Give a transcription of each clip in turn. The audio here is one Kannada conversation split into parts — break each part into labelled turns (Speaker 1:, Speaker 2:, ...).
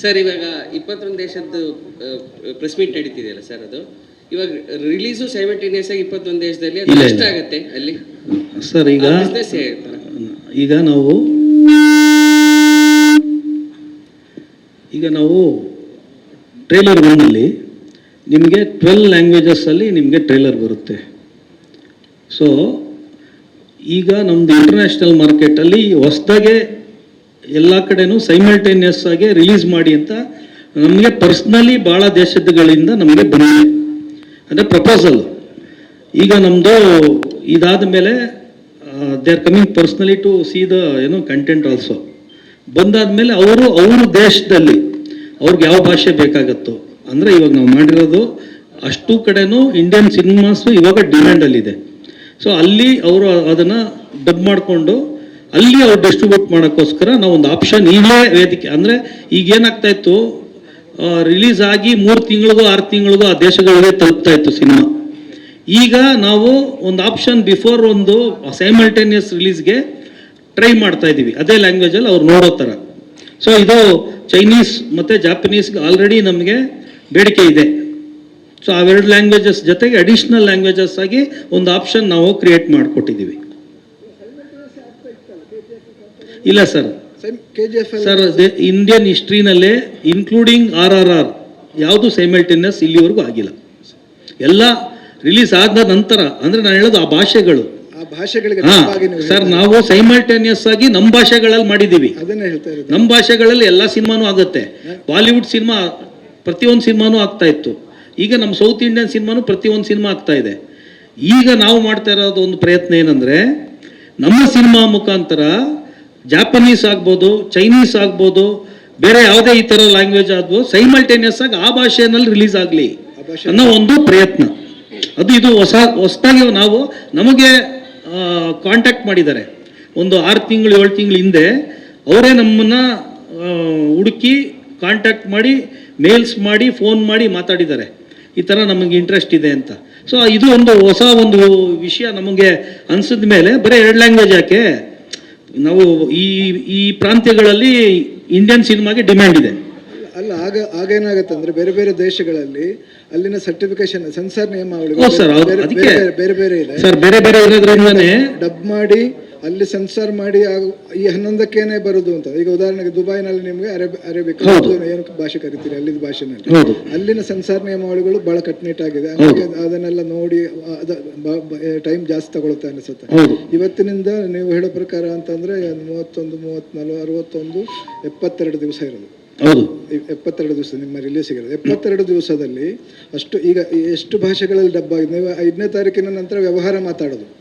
Speaker 1: ಸರ್ ಇವಾಗ ಇಪ್ಪತ್ತೊಂದು ದೇಶದ್ದು ಪ್ರೆಸ್ ಮೀಟ್ ನಡೀತಿದೆಯಲ್ಲ ಸರ್ ಅದು? ಇವಾಗ ರಿಲೀಸು ಸೈಮಲ್ಟೇನಿಯಸ್ ಆಗಿ ಇಪ್ಪತ್ತೊಂದು ದೇಶದಲ್ಲಿ ಅದು ಎಷ್ಟು ಆಗುತ್ತೆ ಅಲ್ಲಿ?
Speaker 2: ಸರ್ ಈಗ
Speaker 1: ಬಿಸ್ನೆಸ್
Speaker 2: ಈಗ ನಾವು ಈಗ ನಾವು ಟ್ರೇಲರ್ ಒನ್ನಲ್ಲಿ ನಿಮಗೆ ಟ್ವೆಲ್ ಲ್ಯಾಂಗ್ವೇಜಸ್ಸಲ್ಲಿ ನಿಮಗೆ ಟ್ರೇಲರ್ ಬರುತ್ತೆ. ಸೊ ಈಗ ನಮ್ಮದು ಇಂಟರ್ನ್ಯಾಷನಲ್ ಮಾರ್ಕೆಟಲ್ಲಿ ಹೊಸ್ದಾಗೆ ಎಲ್ಲ ಕಡೆನೂ ಸೈಮಲ್ಟೇನಿಯಸ್ ಆಗಿ ರಿಲೀಸ್ ಮಾಡಿ ಅಂತ ನಮಗೆ ಪರ್ಸ್ನಲಿ ಭಾಳ ದೇಶಗಳಿಂದ ನಮಗೆ ಬಂದಿದೆ. ಅಂದರೆ ಪ್ರಪೋಸಲ್ ಈಗ ನಮ್ಮದು ಇದಾದ ಮೇಲೆ they are coming personally to see the ಏನೋ ಕಂಟೆಂಟ್ ಆಲ್ಸೋ ಬಂದಾದ ಮೇಲೆ ಅವರು ಅವ್ರ ದೇಶದಲ್ಲಿ ಅವ್ರಿಗೆ ಯಾವ ಭಾಷೆ ಬೇಕಾಗತ್ತೋ, ಅಂದರೆ ಇವಾಗ ನಾವು ಮಾಡಿರೋದು ಅಷ್ಟು ಕಡೆನೂ ಇಂಡಿಯನ್ ಸಿನಿಮಾಸು ಇವಾಗ ಡಿಮ್ಯಾಂಡಲ್ಲಿದೆ ಸೊ ಅಲ್ಲಿ ಅವರು ಅದನ್ನು ಡಬ್ ಮಾಡಿಕೊಂಡು ಅಲ್ಲಿ ಅವ್ರು ಡಿಸ್ಟ್ರಿಬ್ಯೂಟ್ ಮಾಡೋಕ್ಕೋಸ್ಕರ ನಾವು ಒಂದು ಆಪ್ಷನ್ ಈಗಲೇ ವೇದಿಕೆ. ಅಂದರೆ ಈಗ ಏನಾಗ್ತಾ ಇತ್ತು ರಿಲೀಸ್ ಆಗಿ ಮೂರು ತಿಂಗಳಿಗೂ ಆರು ತಿಂಗಳಿಗೂ ಆ ದೇಶಗಳಿಗೆ ತಲುಪ್ತಾ ಇತ್ತು ಸಿನಿಮಾ ಈಗ ನಾವು ಒಂದು ಆಪ್ಷನ್ ಬಿಫೋರ್ ಒಂದು ಸೈಮಲ್ಟೇನಿಯಸ್ ರಿಲೀಸ್ಗೆ ಟ್ರೈ ಮಾಡ್ತಾ ಇದ್ದೀವಿ ಅದೇ ಲ್ಯಾಂಗ್ವೇಜಲ್ಲಿ ಅವ್ರು ನೋಡೋ ಥರ ಸೊ ಇದು ಚೈನೀಸ್ ಮತ್ತು ಜಾಪನೀಸ್ಗೆ ಆಲ್ರೆಡಿ ನಮಗೆ ಬೇಡಿಕೆ ಇದೆ. ಸೊ ಅವೆರಡು ಲ್ಯಾಂಗ್ವೇಜಸ್ ಜೊತೆಗೆ ಅಡಿಷ್ನಲ್ ಲ್ಯಾಂಗ್ವೇಜಸ್ ಆಗಿ ಒಂದು ಆಪ್ಷನ್ ನಾವು ಕ್ರಿಯೇಟ್ ಮಾಡಿಕೊಟ್ಟಿದ್ದೀವಿ ಇಲ್ಲ ಸರ್. ಸರ್ ಇಂಡಿಯನ್ ಹಿಸ್ಟ್ರಿನಲ್ಲೇ ಇನ್ಕ್ಲೂಡಿಂಗ್ ಆರ್ ಆರ್ ಆರ್ ಯಾವುದು ಸೈಮಲ್ಟೇನಿಯಸ್ ಇಲ್ಲಿವರೆಗೂ ಆಗಿಲ್ಲ. ಎಲ್ಲ ರಿಲೀಸ್ ಆದ ನಂತರ ಅಂದ್ರೆ ನಾನು ಹೇಳೋದು ಆ ಭಾಷೆಗಳು. ಸರ್ ನಾವು ಸೈಮಲ್ಟೇನಿಯಸ್ ಆಗಿ ನಮ್ಮ ಭಾಷೆಗಳಲ್ಲಿ ಮಾಡಿದ್ದೀವಿ. ನಮ್ಮ ಭಾಷೆಗಳಲ್ಲಿ ಎಲ್ಲ ಸಿನಿಮಾನು ಆಗುತ್ತೆ. ಬಾಲಿವುಡ್ ಸಿನಿಮಾ ಪ್ರತಿಯೊಂದು ಸಿನಿಮಾನು ಆಗ್ತಾ ಇತ್ತು. ಈಗ ನಮ್ಮ ಸೌತ್ ಇಂಡಿಯನ್ ಸಿನಿಮಾನು ಪ್ರತಿಯೊಂದು ಸಿನಿಮಾ ಆಗ್ತಾ ಇದೆ. ಈಗ ನಾವು ಮಾಡ್ತಾ ಇರೋದು ಒಂದು ಪ್ರಯತ್ನ ಏನಂದ್ರೆ ನಮ್ಮ ಸಿನಿಮಾ ಮುಖಾಂತರ ಜಾಪನೀಸ್ ಆಗ್ಬೋದು ಚೈನೀಸ್ ಆಗ್ಬೋದು ಬೇರೆ ಯಾವುದೇ ಈ ಥರ ಲ್ಯಾಂಗ್ವೇಜ್ ಆಗ್ಬೋದು ಸೈಮಲ್ಟೇನಿಯಸ್ ಆಗಿ ಆ ಭಾಷೆಯಲ್ಲಿ ರಿಲೀಸ್ ಆಗಲಿ ಅನ್ನೋ ಒಂದು ಪ್ರಯತ್ನ. ಅದು ಇದು ಹೊಸ ಹೊಸದಾಗಿ ನಾವು ನಮಗೆ ಕಾಂಟ್ಯಾಕ್ಟ್ ಮಾಡಿದ್ದಾರೆ. ಒಂದು ಆರು ತಿಂಗಳು ಏಳು ತಿಂಗಳು ಹಿಂದೆ ಅವರೇ ನಮ್ಮನ್ನು ಹುಡುಕಿ ಕಾಂಟ್ಯಾಕ್ಟ್ ಮಾಡಿ ಮೇಲ್ಸ್ ಮಾಡಿ ಫೋನ್ ಮಾಡಿ ಮಾತಾಡಿದ್ದಾರೆ. ಈ ಥರ ನಮಗೆ ಇಂಟ್ರೆಸ್ಟ್ ಇದೆ ಅಂತ. ಸೊ ಇದು ಒಂದು ಹೊಸ ಒಂದು ವಿಷಯ ನಮಗೆ ಅನಿಸಿದ ಮೇಲೆ ಬರೀ ಎರಡು ಲ್ಯಾಂಗ್ವೇಜ್ ಯಾಕೆ? ನಾವು ಈ ಈ ಪ್ರಾಂತ್ಯಗಳಲ್ಲಿ ಇಂಡಿಯನ್ ಸಿನಿಮಾಗೆ ಡಿಮ್ಯಾಂಡ್ ಇದೆ.
Speaker 3: ಅಲ್ಲ ಆಗ ಏನಾಗುತ್ತೆ ಅಂದ್ರೆ ಬೇರೆ ಬೇರೆ ದೇಶಗಳಲ್ಲಿ ಅಲ್ಲಿನ ಸರ್ಟಿಫಿಕೇಶನ್ ಸೆನ್ಸಾರ್
Speaker 2: ನಿಯಮಾವಳಿ
Speaker 3: ಬೇರೆ- ಬೇರೆ ಇದೆ.
Speaker 2: ಸರ್ ಬೇರೆ ಬೇರೆ
Speaker 3: ಡಬ್ ಮಾಡಿ ಅಲ್ಲಿ ಸೆನ್ಸಾರ್ ಮಾಡಿ ಆಗ- ಈ ಹನ್ನೊಂದಕ್ಕೇನೆ ಬರುದು ಅಂತ. ಈಗ ಉದಾಹರಣೆಗೆ ದುಬೈನಲ್ಲಿ ನಿಮ್ಗೆ ಅರೇಬ್ ಅರೇಬಿಕ್. ಏನು ಭಾಷೆ ಕರಿತೀರಿ ಅಲ್ಲಿ ಭಾಷೆನಲ್ಲಿ. ಅಲ್ಲಿನ ಸೆನ್ಸಾರ್ ನಿಯಮಾವಳಿಗಳು ಬಹಳ. ಹಾಗಾಗಿ ಅದನ್ನೆಲ್ಲ ನೋಡಿ ಟೈಮ್ ಜಾಸ್ತಿ ತಗೊಳುತ್ತೆ ಅನಿಸುತ್ತೆ. ಇವತ್ತಿನಿಂದ ನೀವು ಹೇಳೋ ಪ್ರಕಾರ ಅಂತಂದ್ರೆ ಮೂವತ್ತೊಂದು ಮೂವತ್ನಾಲ್ಕು ಅರವತ್ತೊಂದು ಎಪ್ಪತ್ತೆರಡು ದಿವಸ ಇರೋದು. ಎಪ್ಪತ್ತೆರಡು ದಿವಸ ನಿಮ್ಮ ರಿಲೀಸ್ ಇರೋದು ಎಪ್ಪತ್ತೆರಡು ದಿವಸದಲ್ಲಿ ಅಷ್ಟು ಈಗ ಎಷ್ಟು ಭಾಷೆಗಳಲ್ಲಿ ಡಬ್ಬ ಆಗಿದೆ ನೀವು ಐದನೇ ತಾರೀಕಿನ ನಂತರ ವ್ಯವಹಾರ ಮಾತಾಡೋದು.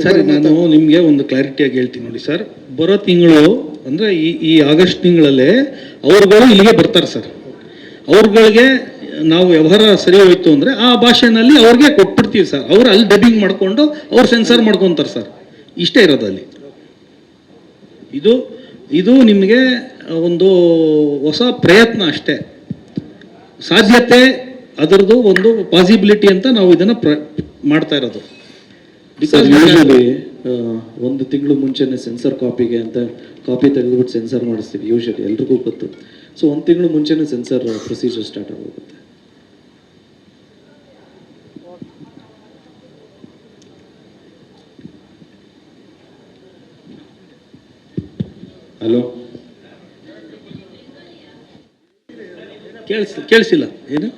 Speaker 2: ಸರಿ ನಾನು ನಿಮಗೆ ಒಂದು ಕ್ಲಾರಿಟಿಯಾಗಿ ಹೇಳ್ತೀನಿ ನೋಡಿ ಸರ್ ಬರೋ ತಿಂಗಳು ಅಂದರೆ ಈ ಈ ಆಗಸ್ಟ್ ತಿಂಗಳಲ್ಲೇ ಅವ್ರುಗಳು ಇಲ್ಲಿಗೆ ಬರ್ತಾರೆ ಸರ್ ಅವ್ರುಗಳಿಗೆ ನಾವು ವ್ಯವಹಾರ ಸರಿ ಹೋಯ್ತು ಅಂದರೆ ಆ ಭಾಷೆನಲ್ಲಿ ಅವ್ರಿಗೆ ಕೊಟ್ಬಿಡ್ತೀವಿ ಸರ್ ಅವ್ರು ಅಲ್ಲಿ ಡಬ್ಬಿಂಗ್ ಮಾಡಿಕೊಂಡು ಅವ್ರು ಸೆನ್ಸರ್ ಮಾಡ್ಕೊತಾರೆ ಸರ್ ಇಷ್ಟೇ ಇರೋದು ಅಲ್ಲಿ. ಇದು ಇದು ನಿಮಗೆ ಒಂದು ಹೊಸ ಪ್ರಯತ್ನ ಅಷ್ಟೇ. ಸಾಧ್ಯತೆ ಅದರದ್ದು ಒಂದು ಪಾಸಿಬಿಲಿಟಿ ಅಂತ ನಾವು ಇದನ್ನು ಪ್ರ ಮಾಡ್ತಾ ಇರೋದು.
Speaker 4: ಸರ್ ಯೂಶಲಿ ಒಂದು ತಿಂಗಳು ಮುಂಚೆನೆ ಸೆನ್ಸರ್ ಕಾಪಿಗೆ ಅಂತ ಕಾಪಿ ತೆಗೆದುಬಿಟ್ಟು ಸೆನ್ಸರ್ ಮಾಡಿಸ್ತೀವಿ ಯೂಶಲಿ ಎಲ್ರಿಗೂ ಗೊತ್ತು. ಸೊ ಒಂದು ತಿಂಗಳು ಮುಂಚೆನೆ ಸೆನ್ಸರ್ ಪ್ರೊಸೀಜರ್ ಸ್ಟಾರ್ಟ್ ಆಗೋಗುತ್ತೆ. ಹಲೋ
Speaker 2: ಕೇಳಿಸ್ ಕೇಳಿಸಿಲ್ಲ. ಏನು?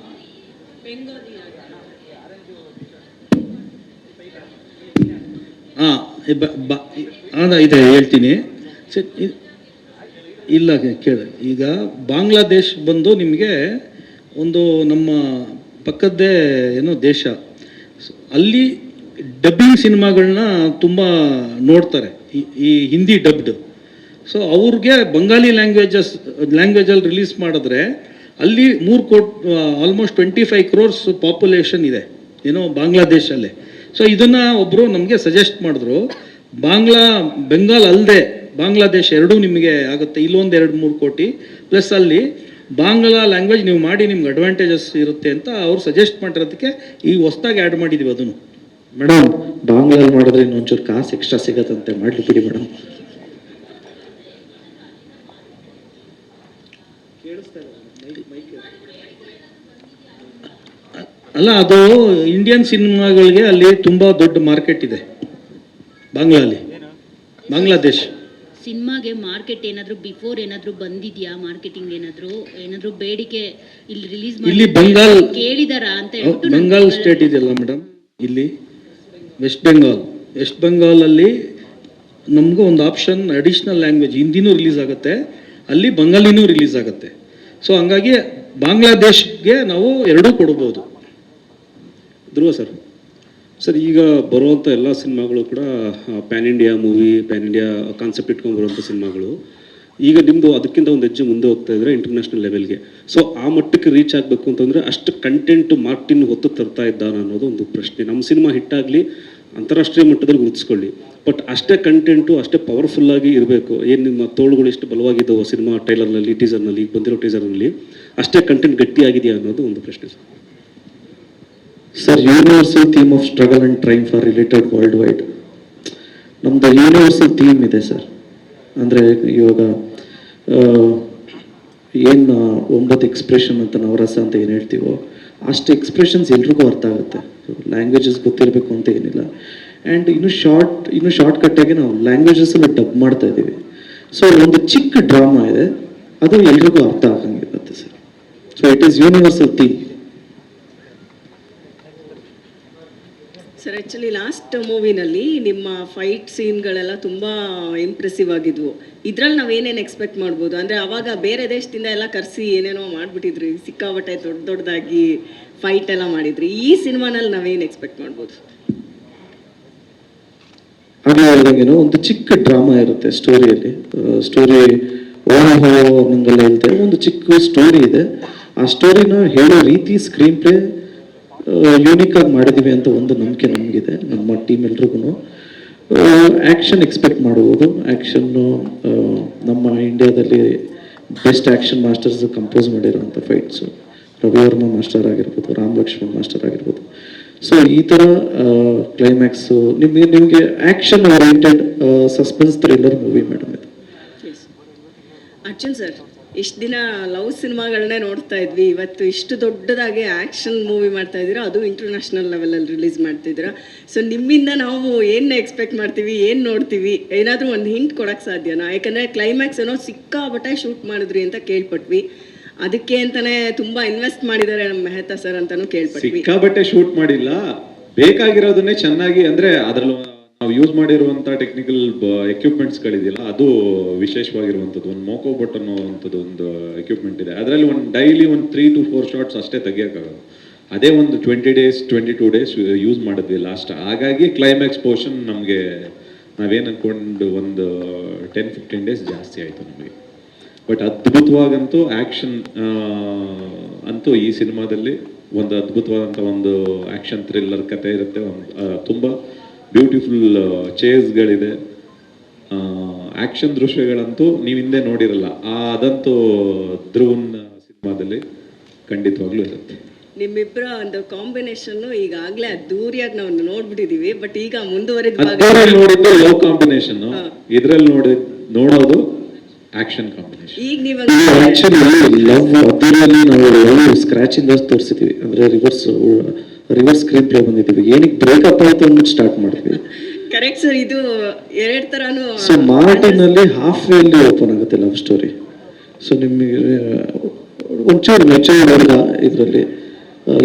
Speaker 2: ಇದೆ ಹೇಳ್ತೀನಿ. ಇಲ್ಲ ಕೇಳ. ಈಗ ಬಾಂಗ್ಲಾದೇಶ್ ಬಂದು ನಿಮಗೆ ಒಂದು ನಮ್ಮ ಪಕ್ಕದ್ದೇ ಏನೋ ದೇಶ. ಅಲ್ಲಿ ಡಬ್ಬಿಂಗ್ ಸಿನಿಮಾಗಳನ್ನ ತುಂಬ ನೋಡ್ತಾರೆ. ಈ ಹಿಂದಿ ಡಬ್ಡ್. ಸೊ ಅವ್ರಿಗೆ ಬಂಗಾಲಿ ಲ್ಯಾಂಗ್ವೇಜಸ್, ಲ್ಯಾಂಗ್ವೇಜಲ್ಲಿ ರಿಲೀಸ್ ಮಾಡಿದ್ರೆ ಅಲ್ಲಿ ಮೂರು coat almost twenty five crores population ಇದೆ. ಏನೋ ಬಾಂಗ್ಲಾದೇಶಲ್ಲೇ. ಸೊ ಇದನ್ನ ಒಬ್ಬರು ನಮಗೆ ಸಜೆಸ್ಟ್ ಮಾಡಿದ್ರು. ಬಾಂಗ್ಲಾ ಬೆಂಗಾಲ್ ಅಲ್ಲದೆ ಬಾಂಗ್ಲಾದೇಶ ಎರಡೂ ನಿಮಗೆ ಆಗುತ್ತೆ. ಇಲ್ಲೊಂದು ಎರಡು ಮೂರು ಕೋಟಿ. ಪ್ಲಸ್ ಅಲ್ಲಿ ಬಾಂಗ್ಲಾ ಲ್ಯಾಂಗ್ವೇಜ್ ನೀವು ಮಾಡಿ ನಿಮ್ಗೆ ಅಡ್ವಾಂಟೇಜಸ್ ಇರುತ್ತೆ ಅಂತ ಅವ್ರು ಸಜೆಸ್ಟ್ ಮಾಡಿರೋದಕ್ಕೆ ಈ ಹೊಸ್ದಾಗಿ ಆ್ಯಡ್ ಮಾಡಿದ್ದೀವಿ ಅದನ್ನು.
Speaker 4: ಮೇಡಮ್ ಬಾಂಗ್ಲಲ್ಲಿ ಮಾಡಿದ್ರೆ ಇನ್ನೊಂಚೂರು ಕಾಸು ಎಕ್ಸ್ಟ್ರಾ ಸಿಗತ್ತಂತೆ. ಮಾಡಲಿ ಬಿಡಿ ಮೇಡಮ್
Speaker 2: ಅಲ್ಲ ಅದು ಇಂಡಿಯನ್ ಸಿನಿಮಾಗಳಿಗೆ ಅಲ್ಲಿ ತುಂಬಾ ದೊಡ್ಡ ಮಾರ್ಕೆಟ್ ಇದೆ. ಬಾಂಗ್ಲಾಲಿ. ಬಾಂಗ್ಲಾದೇಶ್.
Speaker 5: ಸಿನಿಮಾಗೆ ಮಾರ್ಕೆಟ್ ಏನಾದರೂ ಬಿಫೋರ್ ಏನಾದರೂ ಬಂದಿದ್ಯಾ? ಮಾರ್ಕೆಟಿಂಗ್ ಏನಾದರೂ? ಏನಾದರೂ ಬೇಡಿಕೆ ಇಲ್ಲಿ ರಿಲೀಸ್
Speaker 2: ಇಲ್ಲಿ ಬಂಗಾಲ್
Speaker 5: ಕೇಳಿದಾರಾ ಅಂತ ಹೇಳ್ಬಿಟ್ಟು ಬಂಗಾಲ್
Speaker 2: ಬೆಂಗಾಲ್ ಸ್ಟೇಟ್ ಇದೆಯಲ್ಲ ಮೇಡಮ್ ಇಲ್ಲಿ ವೆಸ್ಟ್ ಬೆಂಗಾಲ್ ವೆಸ್ಟ್ ಬೆಂಗಾಲಲ್ಲಿ ನಮಗೂ ಒಂದು ಆಪ್ಷನ್ ಅಡಿಷ್ನಲ್ ಲ್ಯಾಂಗ್ವೇಜ್ ಹಿಂದಿನೂ ರಿಲೀಸ್ ಆಗುತ್ತೆ ಅಲ್ಲಿ ಬಂಗಾಲಿನೂ ರಿಲೀಸ್ ಆಗುತ್ತೆ. ಸೊ ಹಂಗಾಗಿ ಬಾಂಗ್ಲಾದೇಶ್ಗೆ ನಾವು ಎರಡೂ ಕೊಡ್ಬೋದು. ಧ್ರುವ ಸರ್?
Speaker 6: ಸರ್, ಈಗ ಬರುವಂಥ ಎಲ್ಲ ಸಿನಿಮಾಗಳು ಕೂಡ pan India movie pan India concept ಇಟ್ಕೊಂಡು ಬರುವಂಥ ಸಿನಿಮಾಗಳು. ಈಗ ನಿಮ್ಮದು ಅದಕ್ಕಿಂತ ಒಂದು ಹೆಜ್ಜೆ ಮುಂದೆ ಹೋಗ್ತಾ ಇದ್ರೆ ಇಂಟರ್ನ್ಯಾಷನಲ್ ಲೆವೆಲ್ಗೆ ಸೊ ಆ ಮಟ್ಟಕ್ಕೆ ರೀಚ್ ಆಗಬೇಕು ಅಂತಂದರೆ ಅಷ್ಟು ಕಂಟೆಂಟ್ ಮಾರ್ಟಿನ್ ಹೊತ್ತು ತರ್ತಾ ಇದ್ದಾನೆ ಅನ್ನೋದು ಒಂದು ಪ್ರಶ್ನೆ. ನಮ್ಮ ಸಿನಿಮಾ ಹಿಟ್ಟಾಗಲಿ ಅಂತಾರಾಷ್ಟ್ರೀಯ ಮಟ್ಟದಲ್ಲಿ ಗುರುತಿಸ್ಕೊಳ್ಳಿ. ಬಟ್ ಅಷ್ಟೇ ಕಂಟೆಂಟು ಅಷ್ಟೇ ಪವರ್ಫುಲ್ಲಾಗಿ ಇರಬೇಕು. ಏನು ನಿಮ್ಮ ತೋಳುಗಳು ಎಷ್ಟು ಬಲವಾಗಿದ್ದವು ಸಿನಿಮಾ ಟೈಲರ್ನಲ್ಲಿ ಟೀಸರ್ನಲ್ಲಿ ಈಗ ಬಂದಿರೋ ಟೀಸರ್ನಲ್ಲಿ ಅಷ್ಟೇ ಕಂಟೆಂಟ್ ಗಟ್ಟಿಯಾಗಿದೆಯಾ ಅನ್ನೋದು ಒಂದು ಪ್ರಶ್ನೆ sir.
Speaker 4: Sir universal theme of struggle and train for related world wide ನಮ್ದು ಯೂನಿವರ್ಸಲ್ ಥೀಮ್ ಇದೆ ಸರ್ ಅಂದರೆ ಇವಾಗ ಏನು ಒಂಬತ್ತು ಎಕ್ಸ್ಪ್ರೆಷನ್ ಅಂತ ನವರಸ ಅಂತ ಏನು ಹೇಳ್ತೀವೋ, ಅಷ್ಟು ಎಕ್ಸ್ಪ್ರೆಷನ್ಸ್ ಎಲ್ರಿಗೂ ಅರ್ಥ ಆಗುತ್ತೆ. ಲ್ಯಾಂಗ್ವೇಜಸ್ ಗೊತ್ತಿರಬೇಕು ಅಂತ ಏನಿಲ್ಲ. ಆ್ಯಂಡ್ ಇನ್ನು ಶಾರ್ಟ್ ಇನ್ನು ಶಾರ್ಟ್ ಕಟ್ಟಾಗಿ ನಾವು ಲ್ಯಾಂಗ್ವೇಜಸ್ಸಲ್ಲಿ ಡಬ್ ಮಾಡ್ತಾ ಇದ್ದೀವಿ. ಸೊ ಒಂದು ಚಿಕ್ಕ ಡ್ರಾಮಾ ಇದೆ. ಅದು ಎಲ್ರಿಗೂ ಅರ್ಥ ಆಗಂಗಿರುತ್ತೆ sir so it is universal theme
Speaker 7: sir actually last ಮೂವಿನಲ್ಲಿ ನಿಮ್ಮ ಫೈಟ್ ಸೀನ್ಗಳೆಲ್ಲ ತುಂಬ ಇಂಪ್ರೆಸಿವ್ ಆಗಿದ್ವು. ಇದ್ರಲ್ಲಿ ನಾವು ಏನೇನು ಎಕ್ಸ್ಪೆಕ್ಟ್ ಮಾಡ್ಬೋದು? ಅಂದರೆ ಅವಾಗ ಬೇರೆ ದೇಶದಿಂದ ಎಲ್ಲ ಕರೆಸಿ ಏನೇನೋ ಮಾಡಿಬಿಟ್ಟಿದ್ರಿ. ಸಿಕ್ಕಾಬಟ್ಟೆ ದೊಡ್ಡ ದೊಡ್ಡದಾಗಿ ಫೈಟ್ ಎಲ್ಲ ಮಾಡಿದ್ರಿ. ಈ ಸಿನಿಮಾನಲ್ಲಿ ನಾವೇನು ಎಕ್ಸ್ಪೆಕ್ಟ್ ಮಾಡ್ಬೋದು?
Speaker 4: ಆಗಲೇ ಒಂದು ಚಿಕ್ಕ ಡ್ರಾಮಾ ಇರುತ್ತೆ ಸ್ಟೋರಿಯಲ್ಲಿ ಸ್ಟೋರಿ ಓಹೋ ಹೇಳ್ತೇವೆ ಒಂದು ಚಿಕ್ಕ ಸ್ಟೋರಿ ಇದೆ. ಆ ಸ್ಟೋರಿನ ಹೇಳೋ ರೀತಿ ಸ್ಕ್ರೀನ್ ಪ್ಲೇ ಯೂನಿಕ್ ಆಗಿ ಮಾಡಿದೀವಿ ಅಂತ ಒಂದು ನಂಬಿಕೆ ನಮಗಿದೆ ನಮ್ಮ ಟೀಮ್ ಎಲ್ರಿಗೂ ಆ್ಯಕ್ಷನ್ ಎಕ್ಸ್ಪೆಕ್ಟ್ ಮಾಡುವುದು ಆ್ಯಕ್ಷನ್ನು ನಮ್ಮ ಇಂಡಿಯಾದಲ್ಲಿ ಬೆಸ್ಟ್ ಆ್ಯಕ್ಷನ್ ಮಾಸ್ಟರ್ಸ್ ಕಂಪೋಸ್ ಮಾಡಿರೋಂಥ ಫೈಟ್ಸು ರವಿವರ್ಮ ಮಾಸ್ಟರ್ ಆಗಿರ್ಬೋದು, ರಾಮ್ ಲಕ್ಷ್ಮಣ್ ಮಾಸ್ಟರ್ ಆಗಿರ್ಬೋದು. ಸೊ ಈ ಥರ ಕ್ಲೈಮ್ಯಾಕ್ಸು ನಿಮಗೆ ನಿಮಗೆ action oriented suspense thriller movie madam ಇದು.
Speaker 7: ಅರ್ಜುನ್ ಸರ್ ಇಷ್ಟು ದಿನ ಲವ್ ಸಿನಿಮಾಗಳನ್ನೇ ನೋಡ್ತಾ ಇದ್ವಿ. ಇವತ್ತು ಇಷ್ಟು ದೊಡ್ಡದಾಗಿ ಆ್ಯಕ್ಷನ್ ಮೂವಿ ಮಾಡ್ತಾ ಇದ್ದೀರಾ, ಅದು ಇಂಟರ್ನ್ಯಾಷನಲ್ ಲೆವೆಲಲ್ಲಿ ರಿಲೀಸ್ ಮಾಡ್ತಿದ್ದೀರಾ. ಸೊ ನಿಮ್ಮಿಂದ ನಾವು ಏನು ಎಕ್ಸ್ಪೆಕ್ಟ್ ಮಾಡ್ತೀವಿ, ಏನು ನೋಡ್ತೀವಿ, ಏನಾದರೂ ಒಂದು ಹಿಂಟ್ ಕೊಡೋಕೆ ಸಾಧ್ಯನಾ? ಯಾಕಂದರೆ ಕ್ಲೈಮ್ಯಾಕ್ಸ್ ಏನೋ ಸಿಕ್ಕಾಪಟ್ಟೆ ಶೂಟ್ ಮಾಡಿದ್ರಿ ಅಂತ ಕೇಳ್ಪಟ್ವಿ. ಅದಕ್ಕೆ ಅಂತಾನೆ ತುಂಬ ಇನ್ವೆಸ್ಟ್ ಮಾಡಿದ್ದಾರೆ ನಮ್ಮ ಮೆಹತಾ ಸರ್ ಅಂತಾನೂ ಕೇಳ್ಪಟ್ವಿ.
Speaker 8: ಸಿಕ್ಕಾಬಟ್ಟೆ ಶೂಟ್ ಮಾಡಿಲ್ಲ. ಬೇಕಾಗಿರೋದನ್ನೇ ಚೆನ್ನಾಗಿ ಅಂದ್ರೆ ಅದ್ರಲ್ಲಿ ನಾವು ಯೂಸ್ ಮಾಡಿರುವಂತ ಟೆಕ್ನಿಕಲ್ ಎಕ್ವಿಪ್ಮೆಂಟ್ಸ್ ಗಳಿದೆಯಲ್ಲ, ಅದು ವಿಶೇಷವಾಗಿರುವಂಥದ್ದು. ಒಂದು ಮೋಕೋ ಬಟ್ ಅನ್ನೋವಂಥದ್ದು ಒಂದು ಎಕ್ವಿಪ್ಮೆಂಟ್ ಇದೆ. ಅದರಲ್ಲಿ ಒಂದು ಡೈಲಿ ಒಂದು ತ್ರೀ ಟು ಫೋರ್ ಶಾರ್ಟ್ಸ್ ಅಷ್ಟೇ ತೆಗಿಯೋಕ್ಕಾಗೋದು ಅದೇ ಒಂದು twenty days twenty two days use ಮಾಡಿದ್ವಿ ಲಾಸ್ಟ್ ಹಾಗಾಗಿ ಕ್ಲೈಮ್ಯಾಕ್ಸ್ ಪೋರ್ಷನ್ ನಮಗೆ ನಾವೇನು ಅನ್ಕೊಂಡು ಒಂದು ಟೆನ್ ಫಿಫ್ಟೀನ್ ಡೇಸ್ ಜಾಸ್ತಿ ಆಯಿತು ನಮಗೆ. ಬಟ್ ಅದ್ಭುತವಾಗಂತೂ ಆ್ಯಕ್ಷನ್ ಅಂತೂ ಈ ಸಿನಿಮಾದಲ್ಲಿ ಒಂದು ಅದ್ಭುತವಾದಂಥ ಒಂದು ಆ್ಯಕ್ಷನ್ ಥ್ರಿಲ್ಲರ್ ಕತೆ ಇರುತ್ತೆ. ಒಂದು ತುಂಬ ಬ್ಯೂಟಿಫುಲ್ ಚೇಸ್ಗಳಿದೆ ಆ್ಯಕ್ಷನ್ ದೃಶ್ಯಗಳಂತೂ ನೀವು ಹಿಂದೆ ನೋಡಿರಲ್ಲ. ಆ ಅದಂತೂ ಧ್ರುವನ್ ಸಿನಿಮಾದಲ್ಲಿ ಖಂಡಿತವಾಗ್ಲೂ ಇರುತ್ತೆ.
Speaker 7: ನಿಮ್ಮಿಬ್ಬರ ಒಂದು ಕಾಂಬಿನೇಷನ್ ಈಗಾಗಲೇ ಅದ್ದೂರಿಯಾಗಿ ನಾವು ನೋಡ್ಬಿಟ್ಟಿದೀವಿ. ಬಟ್ ಈಗ ಮುಂದುವರೆದ
Speaker 8: ನೋಡಿದ್ದು ಲವ್ ಕಾಂಬಿನೇಷನ್ ಇದ್ರಲ್ಲಿ ನೋಡಿ ನೋಡೋದು ಆಕ್ಷನ್ ಕಾಂಬಿನೇಷನ್
Speaker 7: ಈಗ ನೀವು
Speaker 4: ಆ್ಯಕ್ಚುಲಿ ಲವ್ ಅದರಲ್ಲಿ ನಾವು ಸ್ಕ್ರಾಚ್ ತೋರಿಸಿದ್ವಿ. ಅಂದ್ರೆ ರಿವರ್ಸ್ ರಿವರ್ಸ್ ಸ್ಕ್ರೀನ್ ಪ್ಲೇ ಬಂದಿದ್ದೀವಿ. ಏನಕ್ಕೆ ಬ್ರೇಕಪ್ ಆಯ್ತು ಅಂದ್ಬಿಟ್ಟು ಸ್ಟಾರ್ಟ್ ಮಾಡಿದ್ವಿ.
Speaker 7: ಕರೆಕ್ಟ್ ಸರ್ ಇದು ಎರಡು ತರಾನು
Speaker 4: ಸೊ ಮಾರ್ಟಿನಲ್ಲಿ ಹಾಫ್ ವೇಲಿ ಓಪನ್ ಆಗುತ್ತೆ ಲವ್ ಸ್ಟೋರಿ ಸೊ ನಿಮಗೆ ಒಂಚೂರು ಮೆಚೂರ್ ಹುಡುಗ ಇದರಲ್ಲಿ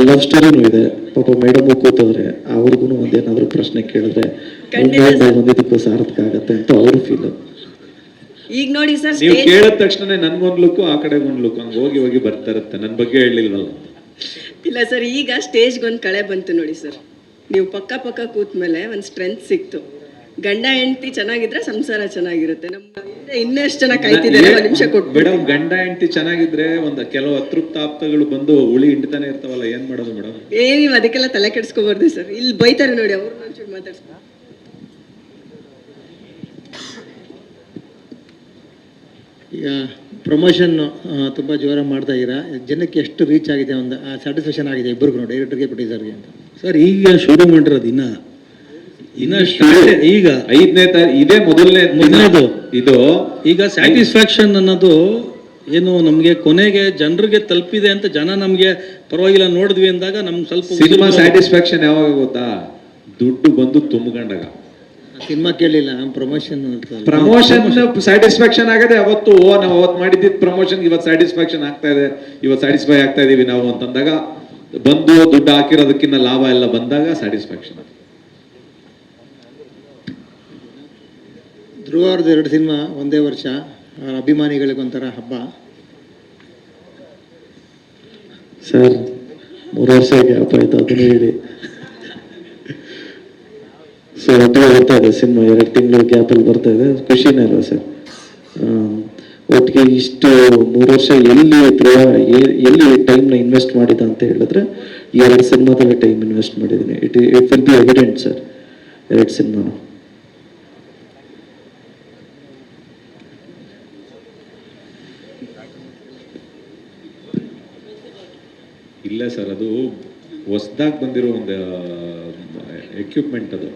Speaker 4: ಲವ್ ಸ್ಟೋರಿನೂ ಇದೆ. ಪಾಪ ಮೇಡಮ್ ಕೂತವ್ರೆ ಅವ್ರಿಗೂ ಒಂದೇನಾದ್ರೂ ಪ್ರಶ್ನೆ ಕೇಳಿದ್ರೆ ಬಂದಿದ್ದಕ್ಕೂ ಸಾರ್ಥಕ ಆಗತ್ತೆ ಅಂತ ಅವ್ರ ಫೀಲ್
Speaker 7: ಈಗ ನೋಡಿ ಸರ್
Speaker 8: ನೀವು ಕೇಳಿದ ತಕ್ಷಣ ನನ್ಗೊಂದ್ ಲುಕ್ ಆ ಕಡೆ ಒಂದ್ ಲುಕ್ ಹಂಗ ಹೋಗಿ ಹೋಗಿ ಬರ್ತಾ ಇರುತ್ತೆ. ನನ್ನ ಬಗ್ಗೆ ಹೇಳಿಲ್ವಲ್ಲ
Speaker 7: ಇಲ್ಲ ಸರ್ ಈಗ ಸ್ಟೇಜ್ಗೆ ಒಂದು ಕಳೆ ಬಂತು ನೋಡಿ ಸರ್. ನೀವು ಪಕ್ಕ ಪಕ್ಕ ಕೂತ ಮೇಲೆ ಒಂದು ಸ್ಟ್ರೆಂತ್ ಸಿಕ್ತು. ಗಂಡ ಹೆಂಡತಿ ಚೆನ್ನಾಗಿದ್ರೆ ಸಂಸಾರ ಚೆನ್ನಾಗಿರುತ್ತೆ. ನಮ್ಮ ಇನ್ನೆಷ್ಟು ಜನ ಕಾಯ್ತಿದ್ದಾರೆ ನಿಮಿಷ ಕೊಟ್ಟು.
Speaker 8: ಮೇಡಮ್ ಗಂಡ ಹೆಂಡತಿ ಚೆನ್ನಾಗಿದ್ರೆ ಒಂದು ಕೆಲವು ಅತೃಪ್ತ ಆಪ್ತಗಳು ಬಂದು ಉಳಿ ಹಿಂಡ್ತಾನೆ ಇರ್ತಾವಲ್ಲ ಏನ್ ಮಾಡೋದು ಮೇಡಮ್
Speaker 7: ಏ ನೀವು ಅದಕ್ಕೆಲ್ಲ ತಲೆ ಕೆಡಿಸ್ಕೋಬಾರ್ದು ಸರ್. ಇಲ್ಲಿ ಬೈತಾರೆ ನೋಡಿ ಅವ್ರು ಒಂಚೂರು ಮಾತಾಡ್ಸ್ಕೊ
Speaker 9: ಪ್ರಮೋಷನ್ ತುಂಬ ಜೋರಾಗಿ ಮಾಡ್ತಾ ಇದ್ದೀರಾ? ಜನಕ್ಕೆ ಎಷ್ಟು ರೀಚ್ ಆಗಿದೆ ಒಂದು ಸ್ಯಾಟಿಸ್ಫ್ಯಾಕ್ಷನ್ ಆಗಿದೆ ಇಬ್ಬರಿಗೂ ನೋಡಿ ಡೈರೆಕ್ಟರ್ಗೆ ಪ್ರೊಡ್ಯೂಸರ್ಗೆ ಅಂತ.
Speaker 2: ಸರ್ ಈಗ ಶುರು ಮಾಡಿರೋದು ಇನ್ನ ಇನ್ನ ಈಗ
Speaker 8: ಐದನೇ ತಾರೀಕು ಇದೇ ಮೊದಲನೇ
Speaker 2: ಮೊದಲನೇದು.
Speaker 8: ಇದು
Speaker 2: ಈಗ ಸ್ಯಾಟಿಸ್ಫ್ಯಾಕ್ಷನ್ ಅನ್ನೋದು ಏನು ನಮಗೆ ಕೊನೆಗೆ ಜನರಿಗೆ ತಲುಪಿದೆ ಅಂತ ಜನ ನಮಗೆ ಪರವಾಗಿಲ್ಲ ನೋಡಿದ್ವಿ ಅಂದಾಗ ನಮ್ಗೆ ಸ್ವಲ್ಪ
Speaker 8: ಸಿನಿಮಾ ಸ್ಯಾಟಿಸ್ಫ್ಯಾಕ್ಷನ್ ಯಾವಾಗ ಗೊತ್ತಾ? ದುಡ್ಡು ಬಂದು ತುಂಬಿಕೊಂಡಾಗ.
Speaker 9: ಸಿನಿಮಾ ನಮ್ ಪ್ರಮೋಷನ್
Speaker 8: ಪ್ರಮೋಷನ್ ಸ್ಯಾಟಿಸ್ಫ್ಯಾಕ್ಷನ್ ಆಗದೆ ಅವತ್ತು ಓ ನಾವು ಅವತ್ತು ಮಾಡಿದ್ದಿದ್ ಪ್ರಮೋಷನ್ ಇವತ್ತು ಸ್ಯಾಟಿಸ್ಫ್ಯಾಕ್ಷನ್ ಆಗ್ತಾ ಇದೆ ಇವತ್ತು ಸ್ಯಾಟಿಸ್ಫೈ ಆಗ್ತಾ ಇದೀವಿ ನಾವು ಅಂತಂದಾಗ ಬಂದು ದುಡ್ಡು ಹಾಕಿರೋದಕ್ಕಿಂತ ಲಾಭ ಎಲ್ಲ ಬಂದಾಗ ಸ್ಯಾಟಿಸ್ಫ್ಯಾಕ್ಷನ್
Speaker 9: ಧ್ರುವ ಎರಡು ಸಿನಿಮಾ ಒಂದೇ ವರ್ಷ ಅವ್ರ ಅಭಿಮಾನಿಗಳಿಗೊಂಥರ ಹಬ್ಬ.
Speaker 4: ಸರ್ ಮೂರು ವರ್ಷ ಗ್ಯಾಪ್ ಆಯ್ತು ಅದನ್ನು ಹೇಳಿ ಸೊ ಅದು ಬರ್ತಾ ಇದೆ ಸಿನಿಮಾ, ಎರಡು ತಿಂಗಳು ಗ್ಯಾಪಲ್ಲಿ ಬರ್ತಾ ಇದೆ. ಖುಷಿನೇ ಅಲ್ವಾ ಸರ್? ಒಟ್ಟಿಗೆ ಇಷ್ಟು ಮೂರು ವರ್ಷ ಎಲ್ಲಿ ಪ್ರಯಾ ಎಲ್ಲಿ ಟೈಮ್ನ ಇನ್ವೆಸ್ಟ್ ಮಾಡಿದ ಅಂತ ಹೇಳಿದ್ರೆ, ಎರಡು ಸಿನಿಮಾದಲ್ಲಿ ಟೈಮ್ ಇನ್ವೆಸ್ಟ್ ಮಾಡಿದ್ದೀನಿ. It it will be evident sir ಎರಡು ಸಿನಿಮಾನು.
Speaker 8: ಇಲ್ಲ ಸರ್, ಅದು ಹೊಸ್ದಾಗಿ ಬಂದಿರೋ ಒಂದು ಎಕ್ವಿಪ್ಮೆಂಟ್ ಅದು.